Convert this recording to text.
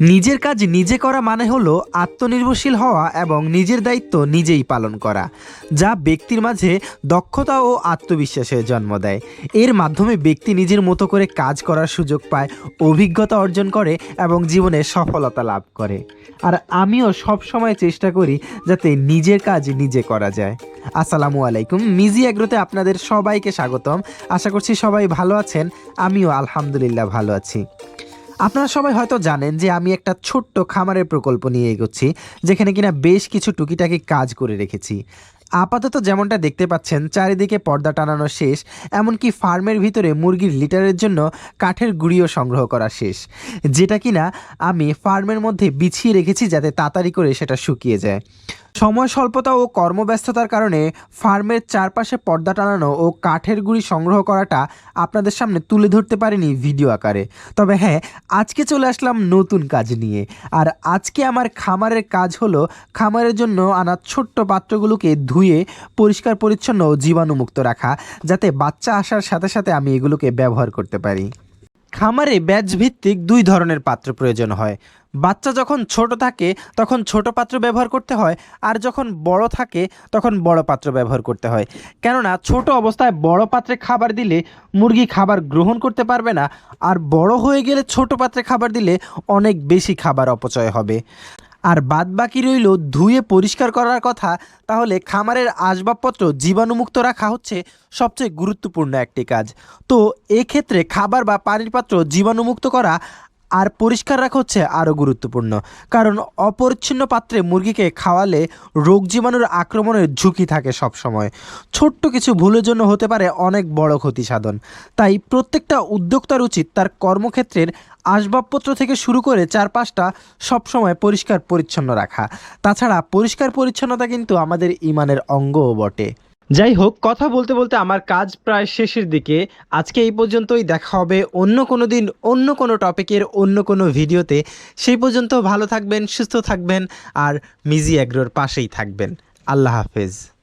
নিজের কাজ নিজে করা মানে হলো আত্মনির্ভরশীল হওয়া এবং নিজের দায়িত্ব নিজেই পালন করা, যা ব্যক্তির মাঝে দক্ষতা ও আত্মবিশ্বাসের জন্ম দেয়। এর মাধ্যমে ব্যক্তি নিজের মতো করে কাজ করার সুযোগ পায়, অভিজ্ঞতা অর্জন করে এবং জীবনে সফলতা লাভ করে। আর আমিও সব সময় চেষ্টা করি যাতে নিজের কাজ নিজে করা যায়। আসসালামু আলাইকুম, মিজি এগ্রোতে আপনাদের সবাইকে স্বাগতম। আশা করছি সবাই ভালো আছেন, আমিও আলহামদুলিল্লাহ ভালো আছি। আপনারা সবাই হয়তো জানেন যে আমি একটা ছোট্ট খামারের প্রকল্প নিয়ে এগোচ্ছি, যেখানে কিনা বেশ কিছু টুকিটাকি কাজ করে রেখেছি। আপাতত যেমনটা দেখতে পাচ্ছেন, চারিদিকে পর্দা টানানো শেষ, এমনকি ফার্মের ভিতরে মুরগির লিটারের জন্য কাঠের গুঁড়িও সংগ্রহ করা শেষ। যেটা কিনা আমি ফার্মের মধ্যে বিছিয়ে রেখেছি যাতে তাড়াতাড়ি করে সেটা শুকিয়ে যায়। সময় স্বল্পতা ও কর্মব্যস্ততার কারণে ফার্মের চারপাশে পর্দা টানানো ও কাঠের গুঁড়ি সংগ্রহ করাটা আপনাদের সামনে তুলে ধরতে পারিনি ভিডিও আকারে। তবে হ্যাঁ আজকে চলে আসলাম নতুন কাজ নিয়ে। আর আজকে আমার খামারের কাজ হলো খামারের জন্য আনা ছোট্ট পাত্রগুলোকে ধুয়ে পরিষ্কার, পরিচ্ছন্ন ও জীবাণুমুক্ত রাখা, যাতে বাচ্চা আসার সাথে সাথে আমি এগুলোকে ব্যবহার করতে পারি। খামারে ব্যাচ ভিত্তিক দুই ধরনের পাত্র প্রয়োজন হয়। বাচ্চা যখন ছোট থাকে, তখন ছোট পাত্র ব্যবহার করতে হয়, আর যখন বড় থাকে, তখন বড় পাত্র ব্যবহার করতে হয়। কেননা, ছোট অবস্থায় বড় পাত্রে খাবার দিলে মুরগি খাবার গ্রহণ করতে পারবে না, আর বড় হয়ে গেলে ছোট পাত্রে খাবার দিলে অনেক বেশি খাবার অপচয় হবে। আর বাদ বাকি রইল ধুয়ে পরিষ্কার করার কথা, তাহলে খামারের আসবাবপত্র জীবাণুমুক্ত রাখা হচ্ছে সবচেয়ে গুরুত্বপূর্ণ একটি কাজ। তো এক্ষেত্রে খাবার বা পানির পাত্র জীবাণুমুক্ত করা আর পরিষ্কার রাখা হচ্ছে আরও গুরুত্বপূর্ণ। কারণ অপরিচ্ছন্ন পাত্রে মুরগিকে খাওয়ালে রোগ জীবাণুর আক্রমণের ঝুঁকি থাকে সব সময় ছোট্ট কিছু ভুলের জন্য হতে পারে অনেক বড় ক্ষতি সাধন তাই প্রত্যেকটা উদ্যোক্তার উচিত তার কর্মক্ষেত্রের আসবাবপত্র থেকে শুরু করে চারপাশটা সবসময় পরিষ্কার পরিচ্ছন্ন রাখা। তাছাড়া পরিষ্কার পরিচ্ছন্নতা কিন্তু আমাদের ইমানের অঙ্গও বটে। যাই হোক কথা বলতে বলতে আমার কাজ প্রায় শেষের দিকে। আজকে এই পর্যন্তই, দেখা হবে অন্য কোনো দিন, অন্য কোনো টপিকের, অন্য কোনো ভিডিওতে। সেই পর্যন্ত ভালো থাকবেন, সুস্থ থাকবেন, আর মিজি অ্যাগ্রোর পাশেই থাকবেন। আল্লাহ হাফেজ।